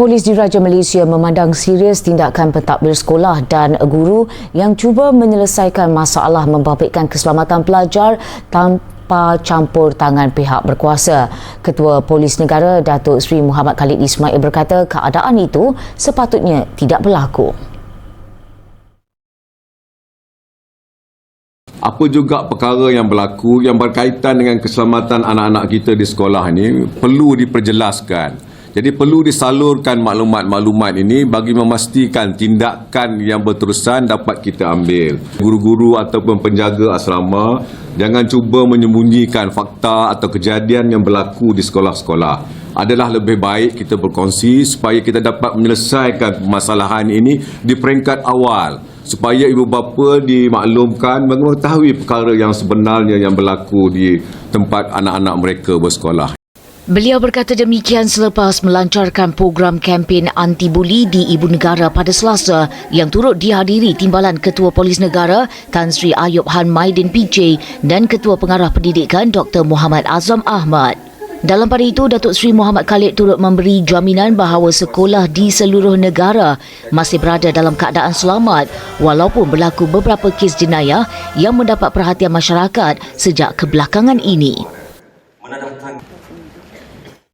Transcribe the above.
Polis Diraja Malaysia memandang serius tindakan pentadbir sekolah dan guru yang cuba menyelesaikan masalah membabitkan keselamatan pelajar tanpa campur tangan pihak berkuasa. Ketua Polis Negara Datuk Seri Muhammad Khalid Ismail berkata keadaan itu sepatutnya tidak berlaku. apa juga perkara yang berlaku yang berkaitan dengan keselamatan anak-anak kita di sekolah ini perlu diperjelaskan. Jadi perlu disalurkan maklumat-maklumat ini bagi memastikan tindakan yang berterusan dapat kita ambil. Guru-guru ataupun penjaga asrama jangan cuba menyembunyikan fakta atau kejadian yang berlaku di sekolah-sekolah. Adalah lebih baik kita berkongsi supaya kita dapat menyelesaikan permasalahan ini di peringkat awal supaya ibu bapa dimaklumkan mengetahui perkara yang sebenarnya yang berlaku di tempat anak-anak mereka bersekolah. Beliau berkata demikian selepas melancarkan program kempen anti-buli di Ibu Negara pada Selasa yang turut dihadiri Timbalan Ketua Polis Negara Tan Sri Ayub Han Maidin PJ dan Ketua Pengarah Pendidikan Dr. Muhammad Azam Ahmad. Dalam pada itu, Datuk Seri Muhammad Khalid turut memberi jaminan bahawa sekolah di seluruh negara masih berada dalam keadaan selamat walaupun berlaku beberapa kes jenayah yang mendapat perhatian masyarakat sejak kebelakangan ini.